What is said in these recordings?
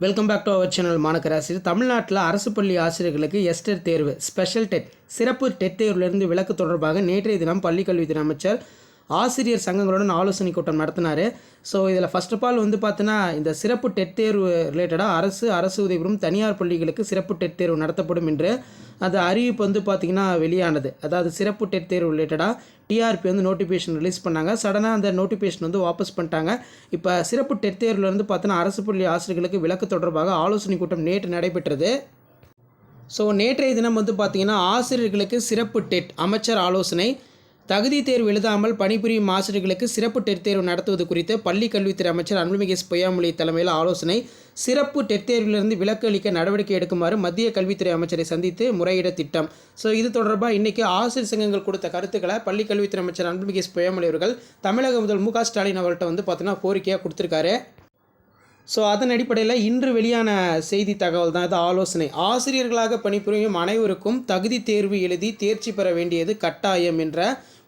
Welcome back to our channel மாணக்கர் ஆசிரியர் தமிழ்நாட்டில் அரசு பள்ளி ஆசிரியர்களுக்கு எஸ்டர் தேர்வு ஸ்பெஷல் டெட் சிறப்பு டெட் தேர்விலிருந்து விலக்கு தொடர்பாக நேற்றைய தினம் பள்ளிக்கல்வித்துறை அமைச்சர் ஆசிரியர் சங்கங்களுடன் ஆலோசனை கூட்டம் நடத்தினார். ஸோ இதில் ஃபர்ஸ்ட் ஆஃப் ஆல் வந்து பார்த்தீங்கன்னா இந்த சிறப்பு டெட் தேர்வு ரிலேட்டடாக அரசு அரசு உதவிபெறும் தனியார் பள்ளிகளுக்கு சிறப்பு டெட் தேர்வு நடத்தப்படும் என்று அது அறிவிப்பு வந்து பார்த்திங்கன்னா வெளியானது. அதாவது சிறப்பு டெட் தேர்வு ரிலேட்டடாக டிஆர்பி வந்து நோட்டிஃபிகேஷன் ரிலீஸ் பண்ணாங்க. சடனாக அந்த நோட்டிஃபிகேஷன் வந்து வாபஸ் பண்ணிட்டாங்க. இப்போ சிறப்பு டெட் தேர்வுலேருந்து பார்த்தீங்கன்னா அரசு பள்ளி ஆசிரியர்களுக்கு விலக்கு தொடர்பாக ஆலோசனை கூட்டம் நேற்று நடைபெற்றது. ஸோ நேற்றைய தினம் வந்து பார்த்திங்கன்னா ஆசிரியர்களுக்கு சிறப்பு டெட் அமைச்சர் ஆலோசனை தகுதி தேர்வு எழுதாமல் பணிபுரியும் ஆசிரியர்களுக்கு சிறப்பு டெட் தேர்வு நடத்துவது குறித்து பள்ளி கல்வித்துறை அமைச்சர் அன்புமிகு எஸ் பொய்யாமொழி தலைமையில் ஆலோசனை. சிறப்பு டெட் தேர்விலிருந்து விலக்கு அளிக்க நடவடிக்கை எடுக்குமாறு மத்திய கல்வித்துறை அமைச்சரை சந்தித்து முறையிட திட்டம். ஸோ இது தொடர்பாக இன்றைக்கி ஆசிரியர் சங்கங்கள் கொடுத்த கருத்துக்களை பள்ளி கல்வித்துறை அமைச்சர் அன்புமிகு எஸ் பொய்யாமொழி அவர்கள் தமிழக முதல் மு க ஸ்டாலின் அவர்கள்ட்ட வந்து பார்த்தீங்கன்னா கோரிக்கையாக கொடுத்துருக்காரு. ஸோ அதன் அடிப்படையில் இன்று வெளியான செய்தி தகவல் தான் இது ஆலோசனை. ஆசிரியர்களாக பணிபுரியும் அனைவருக்கும் தகுதி தேர்வு எழுதி தேர்ச்சி பெற வேண்டியது கட்டாயம் என்ற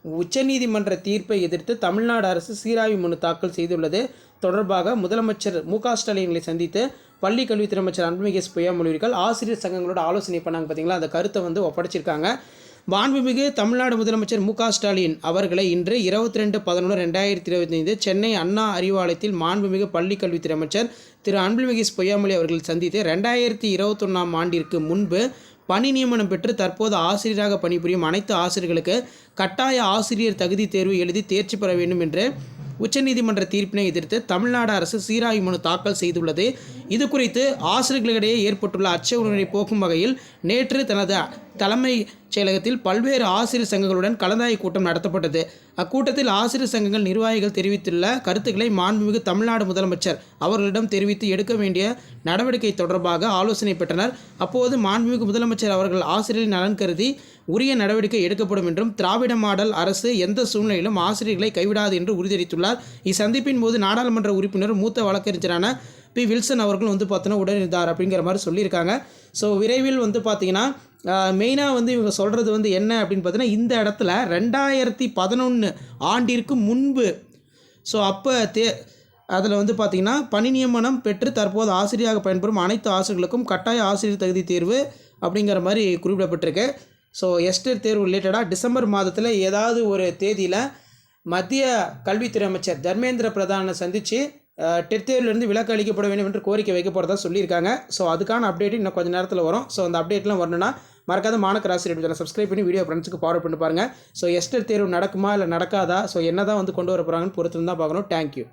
உச்சநீதிமன்ற தீர்ப்பை எதிர்த்து தமிழ்நாடு அரசு சீராய்வு மனு தாக்கல் செய்துள்ளது. தொடர்பாக முதலமைச்சர் மு க ஸ்டாலின்களை சந்தித்து பள்ளி கல்வித்துறை அமைச்சர் அன்புமிகு எஸ் ஆசிரியர் சங்கங்களோட ஆலோசனை பண்ணாங்க பார்த்தீங்களா அந்த கருத்தை வந்து ஒப்படைச்சிருக்காங்க. மாண்புமிகு தமிழ்நாடு முதலமைச்சர் மு ஸ்டாலின் அவர்களை இன்று இருபத்தி ரெண்டு பதினொன்று ரெண்டாயிரத்தி இருபத்தி ஐந்து சென்னை அண்ணா அறிவாலயத்தில் மாண்புமிகு பள்ளிக்கல்வித்துறை அமைச்சர் திரு அன்புமிகு பொய்யாமொழி அவர்கள் சந்தித்து ரெண்டாயிரத்தி இருபத்தொன்னாம் ஆண்டிற்கு முன்பு பணி நியமனம் பெற்று தற்போது ஆசிரியராக பணிபுரியும் அனைத்து ஆசிரியர்களுக்கு கட்டாய ஆசிரியர் தகுதி தேர்வு எழுதி தேர்ச்சி பெற வேண்டும் என்று உச்சநீதிமன்ற தீர்ப்பினை எதிர்த்து தமிழ்நாடு அரசு சீராய்வு மனு தாக்கல் செய்துள்ளது. இது குறித்து ஆசிரியர்களிடையே ஏற்பட்டுள்ள அச்ச உணர்வை போக்கும் வகையில் நேற்று தனது தலைமை செயலகத்தில் பல்வேறு ஆசிரியர் சங்கங்களுடன் கலந்தாய்வு கூட்டம் நடத்தப்பட்டது. அக்கூட்டத்தில் ஆசிரியர் சங்கங்கள் நிர்வாகிகள் தெரிவித்துள்ள கருத்துக்களை மாண்புமிகு தமிழ்நாடு முதலமைச்சர் அவர்களிடம் தெரிவித்து எடுக்க வேண்டிய நடவடிக்கை தொடர்பாக ஆலோசனை பெற்றனர். அப்போது மாண்புமிகு முதலமைச்சர் அவர்கள் ஆசிரியரின் நலன் கருதி உரிய நடவடிக்கை எடுக்கப்படும் என்றும் திராவிட மாடல் அரசு எந்த சூழ்நிலையிலும் ஆசிரியர்களை கைவிடாது என்று உறுதியளித்துள்ளார். இச்சந்திப்பின் போது நாடாளுமன்ற உறுப்பினர் மூத்த வழக்கறிஞரான பி. வில்சன் அவர்கள் வந்து பார்த்தோன்னா உடனிருந்தார் அப்படிங்கிற மாதிரி சொல்லியிருக்காங்க. ஸோ விரைவில் வந்து பார்த்தீங்கன்னா மெயினாக வந்து இவங்க சொல்கிறது வந்து என்ன அப்படின்னு பார்த்தீங்கன்னா இந்த இடத்துல ரெண்டாயிரத்தி பதினொன்று ஆண்டிற்கு முன்பு ஸோ அப்போ தே அதில் வந்து பார்த்திங்கன்னா பணி நியமனம் பெற்று தற்போது ஆசிரியராக பயன்பெறும் அனைத்து ஆசிரியர்களுக்கும் கட்டாய ஆசிரியர் தகுதி தேர்வு அப்படிங்கிற மாதிரி குறிப்பிடப்பட்டிருக்கு. ஸோ எஸ்டர் தேர்வு ரிலேட்டடாக டிசம்பர் மாதத்தில் ஏதாவது ஒரு தேதியில் மத்திய கல்வித்துறை அமைச்சர் தர்மேந்திர பிரதானை சந்தித்து டெட் தேர்விலிருந்து விலக்கு அளிக்கப்பட வேண்டும் என்று கோரிக்கை வைக்கப்படுறதா சொல்லியிருக்காங்க. ஸோ அதுக்கான அப்டேட் இன்னும் கொஞ்சம் நேரத்தில் வரும். ஸோ அந்த அப்டேட்லாம் வரணும்னா மறக்காத மாணக்க ராசிரியர் சேனல் சப்ஸ்கிரைப் பண்ணி வீடியோ ஃப்ரெண்ட்ஸுக்கு ஃபார்வர்ட் பண்ணி பாருங்கள் ஸோ எஸ்டர் தேர்வு நடக்குமா இல்லை நடக்காதா? ஸோ என்ன தான் வந்து கொண்டு வர போகிறாங்கன்னு பொறுத்து தான் பார்க்கணும் தேங்க்யூ